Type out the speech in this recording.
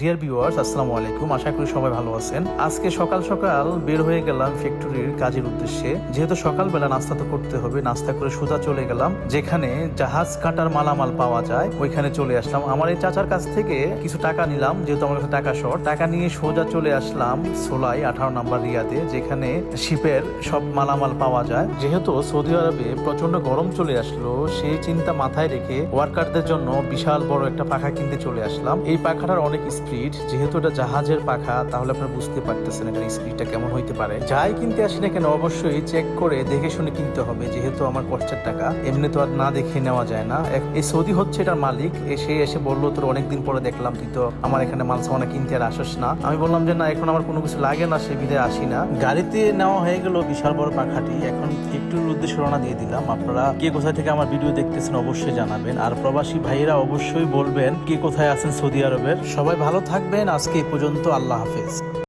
Dear viewers আসসালামু আলাইকুম। আশা করি সবাই ভালো আছেন। আজকে সকাল সকাল বের হয়ে গেলাম ফ্যাক্টরির কাজের উদ্দেশ্যে। যেহেতু সকালবেলা নাস্তা তো করতে হবে, নাস্তা করে সোজা চলে গেলাম, যেখানে জাহাজ কাটার মালামাল পাওয়া যায়, ওইখানে চলে আসলাম। আমার এই চাচার কাছ থেকে কিছু টাকা নিলাম, যেহেতু আমার কাছে টাকা শর্ট টাকা নিয়ে সোজা চলে আসলাম সোলাই আঠারো নাম্বার রিয়াদে, যেখানে শিপের সব মালামাল পাওয়া যায়। যেহেতু সৌদি আরবে প্রচণ্ড গরম চলে আসলো সেই চিন্তা মাথায় রেখে ওয়ার্কারদের জন্য বিশাল বড় একটা পাখা কিনতে চলে আসলাম। এই পাখাটার অনেক স্পিড, যেহেতু এটা জাহাজের পাখা, তাহলে আপনারা বুঝতে পারতেছেন এটার স্পিডটা কেমন হইতে পারে। যাই কিনতে আসি না কেন, অবশ্যই চেক করে দেখে শুনে কিনতে হবে, যেহেতু আমার কষ্টের টাকা। এমনি তো আর না দেখে নেওয়া যায় না। এই সৌদি হচ্ছে এটার মালিক এসে এসে বলল, তোর অনেকদিন পরে দেখলাম, তুই তো আমার এখানে মাল সামানা কিনতে আর আসিস না। আমি বললাম যে, না, এখন আমার কোনো কিছু লাগে না, সে বিধে আসি না। গাড়িতে নেওয়া হয়ে গেল বিশাল বড় পাখাটি। এখন একটু উদ্দেশ্যে রওনা দিয়ে দিলাম। আপনারা কে কোথায় থেকে আমার ভিডিও দেখতেছেন অবশ্যই জানাবেন। আর প্রবাসী ভাইয়েরা অবশ্যই বলবেন, কে কোথায় আছেন সৌদি আরবের? সবাই ভালো থাকবেন। আজকে পর্যন্ত আল্লাহ হাফেজ।